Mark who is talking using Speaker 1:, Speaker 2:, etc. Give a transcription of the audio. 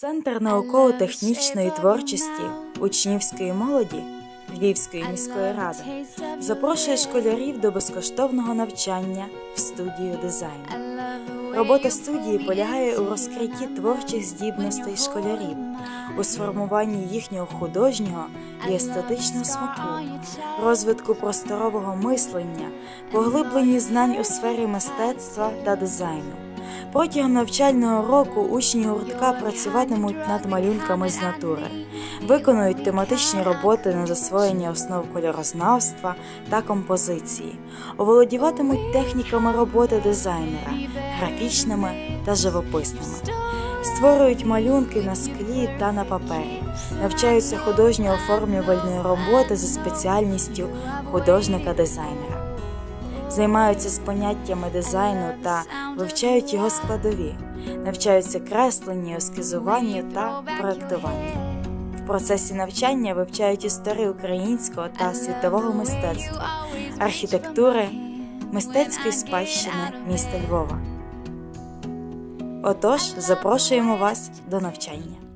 Speaker 1: Центр науково-технічної творчості учнівської молоді Львівської міської ради запрошує школярів до безкоштовного навчання в студію дизайну. Робота студії полягає у розкритті творчих здібностей школярів, у сформуванні їхнього художнього і естетичного смаку, розвитку просторового мислення, поглибленні знань у сфері мистецтва та дизайну. Протягом навчального року учні гуртка працюватимуть над малюнками з натури, виконують тематичні роботи на засвоєння основ кольорознавства та композиції, оволодіватимуть техніками роботи дизайнера, графічними та живописними, створюють малюнки на склі та на папері, навчаються художньо оформлювальної роботи за спеціальністю художника-дизайнера займаються з поняттями дизайну та вивчають його складові, навчаються кресленню, ескізуванню та проектуванню. В процесі навчання вивчають історію українського та світового мистецтва, архітектури, мистецької спадщини міста Львова. Отож, запрошуємо вас до навчання.